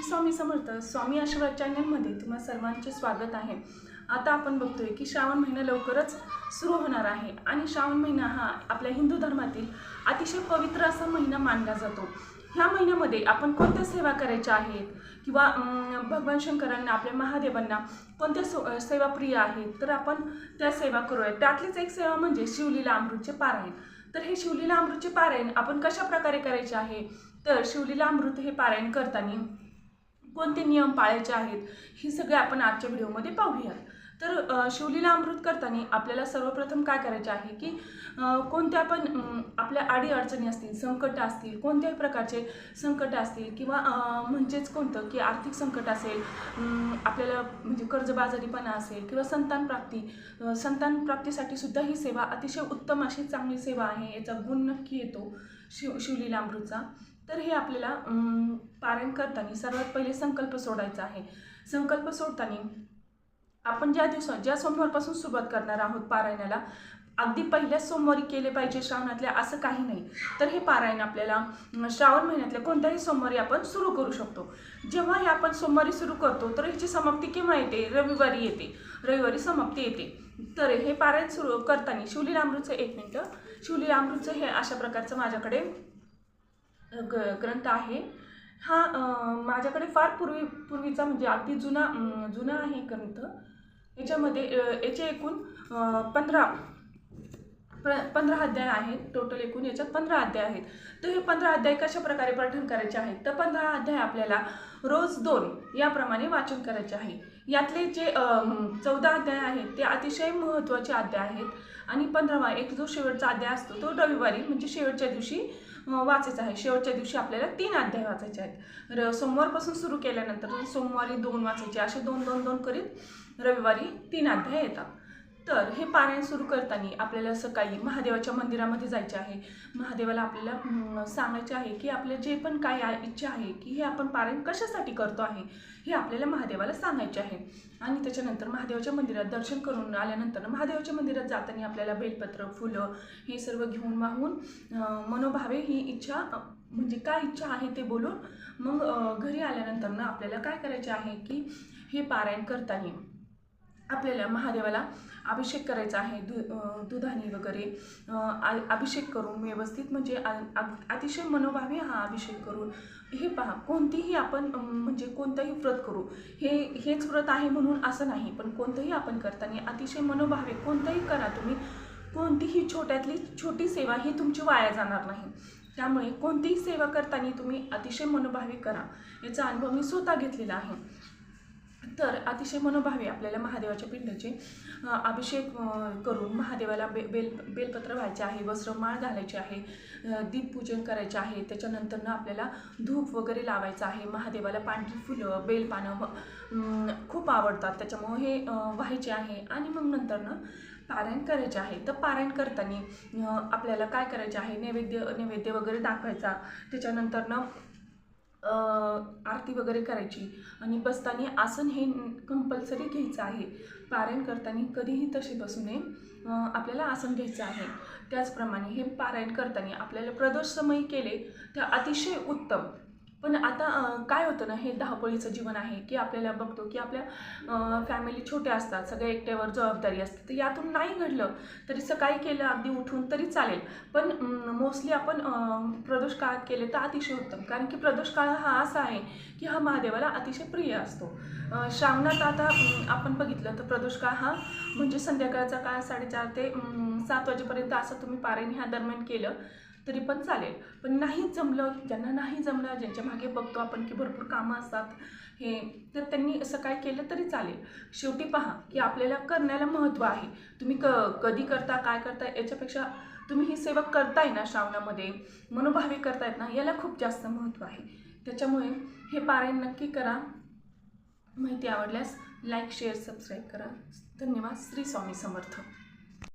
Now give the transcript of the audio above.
श्री स्वामी समर्थ स्वामी आशीर्वाद चॅनलमध्ये तुम्हा सर्वांचे स्वागत आहे. आता आपण बघतोय की श्रावण महिना लवकरच सुरू होणार आहे आणि श्रावण महिना हा आपल्या हिंदू धर्मातील अतिशय पवित्र असा महिना मानला जातो. ह्या महिन्यामध्ये आपण कोणत्या सेवा करायच्या आहेत? किंवा भगवान शंकरांना आपल्या महादेवांना कोणत्या सो सेवा प्रिय आहेत? तर आपण त्या सेवा करूया त्यातलीच एक सेवा म्हणजे शिवलीला अमृतचे पारायण. तर हे शिवलीला अमृतचे पारायण आपण कशा प्रकारे करायचे आहे? तर शिवलीला अमृत हे पारायण करताना कोणते नियम पाळायचे आहेत हे सगळे आपण आजच्या व्हिडिओमध्ये पाहूयात. तर शिवलीला अमृत करताना आपल्याला सर्वप्रथम काय करायचे आहे की कोणत्या पण आपल्या अडीअडचणी असतील संकट असतील कोणत्याही प्रकारचे संकट असतील किंवा म्हणजेच कोणतं की आर्थिक संकट असेल आपल्याला म्हणजे कर्जबाजारीपणा असेल किंवा संतानप्राप्ती संतानप्राप्तीसाठी सुद्धा ही सेवा अतिशय उत्तम अशी चांगली सेवा आहे याचा गुण नक्की येतो शिव शिवलीला अमृतचा. तर हे आपल्याला पारायण करताना सर्वात पहिले संकल्प सोडायचा आहे. संकल्प सोडताना आपण ज्या दिवसात ज्या सोमवारपासून सुरुवात करणार आहोत पारायणाला अगदी पहिल्याच सोमवारी केले पाहिजे श्रावणातल्या असं काही नाही. तर हे पारायण आपल्याला श्रावण महिन्यातल्या कोणत्याही सोमवारी आपण सुरू करू शकतो. जेव्हा हे आपण सोमवारी सुरू करतो तर ह्याची समाप्ती केव्हा येते? रविवारी येते. रविवारी समाप्ती येते. तर हे पारायण सुरू करताना शिवलीलामृतचं एक मिनटं शिवली अमृतचं हे अशा प्रकारचं माझ्याकडे ग ग्रंथ आहे. हा माझ्याकडे फार पूर्वी पूर्वीचा म्हणजे अगदी जुना जुना आहे ग्रंथ. याच्यामध्ये याचे एकूण पंधरा प्र पंधरा अध्याय आहेत. टोटल एकूण याच्यात पंधरा अध्याय आहेत. तर हे पंधरा अध्याय कशा प्रकारे पठण करायचे आहेत? तर पंधरा अध्याय आपल्याला रोज दोन याप्रमाणे वाचन करायचे आहे. यातले जे चौदा अध्याय आहेत ते अतिशय महत्त्वाचे अध्याय आहेत. आणि पंधरावा एक जो शेवटचा अध्याय असतो तो रविवारी म्हणजे शेवटच्या दिवशी वाचायचा आहे. शेवटच्या दिवशी आपल्याला तीन अध्याय वाचायचे आहेत. र सोमवारपासून सुरू केल्यानंतर सोमवारी दोन वाचायचे. असे दोन दोन दोन करीत रविवारी तीन अध्याय येतात. तर हे पारायण सुरू करताना आपल्याला सकाळी महादेवाच्या मंदिरामध्ये जायचे आहे. महादेवाला आपल्याला सांगायचे आहे की आपले जे पण काय इच्छा आहे की हे आपण पारायण कशासाठी करतो आहे हे आपल्याला महादेवाला सांगायचे आहे. आणि त्याच्यानंतर महादेवाच्या मंदिरात दर्शन करून आल्यानंतर महादेवाच्या मंदिरात जाताना आपल्याला बेलपत्र फुलं हे सर्व घेऊन वाहून मनोभावे ही इच्छा म्हणजे काय इच्छा आहे ते बोलून मग घरी आल्यानंतर ना आपल्याला काय करायचे आहे की हे पारायण करताना आपल्याला महादेवाला अभिषेक करायचा आहे दु दुधाने वगैरे आ- अभिषेक करून व्यवस्थित म्हणजे अतिशय मनोभावे हा अभिषेक करून हे पहा कोणतीही आपण म्हणजे कोणतंही व्रत करू हे हेच व्रत आहे म्हणून असं नाही पण कोणतंही आपण करताना अतिशय मनोभावे कोणतंही करा तुम्ही कोणतीही छोट्यातली छोटी सेवा ही तुमची वाया जाणार नाही. त्यामुळे कोणतीही सेवा करताना तुम्ही अतिशय मनोभावी करा. याचा अनुभव मी स्वतः घेतलेला आहे. तर अतिशय मनोभावे आपल्याला महादेवाच्या पिंडाचे अभिषेक करून महादेवाला बे बेल बेलपत्र व्हायचे आहे वस्त्रमाळ घालायची आहे दीपपूजन करायचे आहे त्याच्यानंतरनं आपल्याला धूप वगैरे लावायचं आहे महादेवाला पांढरी फुलं बेलपानं खूप आवडतात त्याच्यामुळे हे व्हायचे आहे. आणि मग नंतरनं पारायण करायचे आहे. तर पारायण करताना आपल्याला काय करायचे आहे? नैवेद्य नैवेद्य वगैरे दाखवायचा. त्याच्यानंतरनं आरती वगैरे करायची. आणि बसताना आसन हे कंपल्सरी घ्यायचं आहे. पारायण करताना कधीही तसे बसू नये. आपल्याला आसन घ्यायचं आहे. त्याचप्रमाणे हे पारायण करताना आपल्याला प्रदोषसमय केले तर अतिशय उत्तम. पण आता काय होतं ना हे धावपळीचं जीवन आहे की आपल्याला बघतो की आपल्या फॅमिली छोट्या असतात सगळ्या एकट्यावर जबाबदारी असते तर यातून नाही घडलं तरी सकाळी केलं अगदी उठून तरी चालेल. पण मोस्टली आपण प्रदोष काळात केले तर अतिशय उत्तम. कारण की प्रदोष काळ हा असा आहे की हा महादेवाला अतिशय प्रिय असतो. श्रावणात आता आपण बघितलं तर प्रदोष काळ हा म्हणजे संध्याकाळचा काळ साडेचार ते सात वाजेपर्यंत असं तुम्ही पारायण ह्या दरम्यान केलं. तरी पण चालेल. पण नाही जमलं ज्यांना नाही जमलं ज्यांच्या मागे बघतो आपण की भरपूर कामं असतात हे तर त्यांनी असं काय केलं तरी चालेल. शेवटी पहा की आपल्याला करण्याला महत्त्व आहे. तुम्ही क कधी करता काय करता याच्यापेक्षा तुम्ही ही सेवा करताय ना श्रावणामध्ये मनोभावी करतायत ना याला खूप जास्त महत्त्व आहे. त्याच्यामुळे हे पारायण नक्की करा. माहिती आवडल्यास लाईक शेअर सबस्क्राईब करा. धन्यवाद. श्री स्वामी समर्थ.